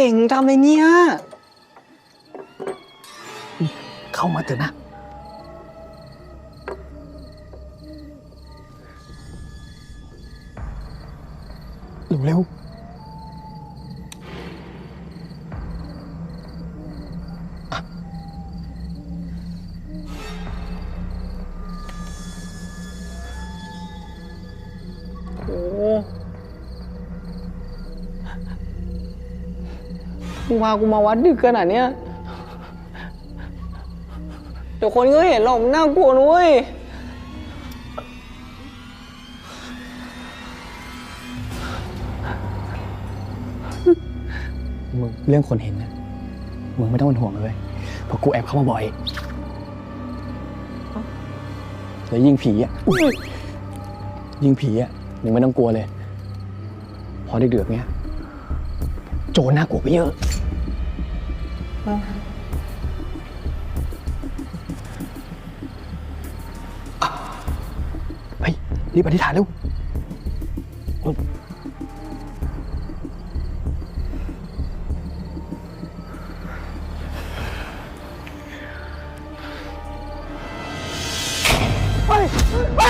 เก่งทำอะไรเนี่ย เข้ามาเถอะนะ เร็วโอ้ มึงพากูมาวัดดึกขนาดเนี้ยเดี๋ยวคนก็เห็นหรอกมันน่ากลัวนุ้ยๆมึงเรื่องคนเห็นนะมึงไม่ต้องเป็นห่วงเลยเพราะกูแอบเข้ามาบ่อยแล้วยิ่งผีอะยิ่งผีอะมึงไม่ต้องกลัวเลย พอเดือดๆเนี้ยโจรน่ากลัวไปเยอะไปรีบอธิษฐานเร็วไปไป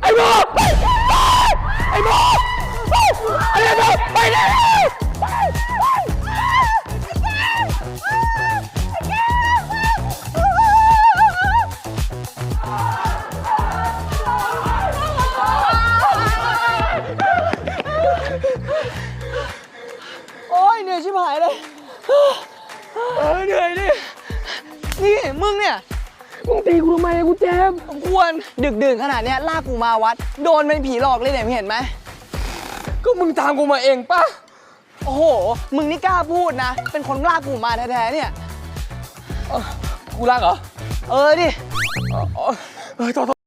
ไอ้หมอไปไปไอ้หมอไปไอ้หมอไปเลย อ้ยเหนื่อยชิบหายเลย เออเหนื่อยดิ นี่มึงเนี่ย มึงตีกูทำไมกูเจ็บควรดึกดื่นขนาดเนี้ยลากกูมาวัด โดนเป็นผีหลอกเลยเนี่ยมึงเห็นไหม ก็มึงตามกูมาเองป่ะ โอ้โห มึงนี่กล้าพูดนะ เป็นคนลากกูมาแท้ๆเนี่ย กูรักเหรอ เออดิ เออต่อ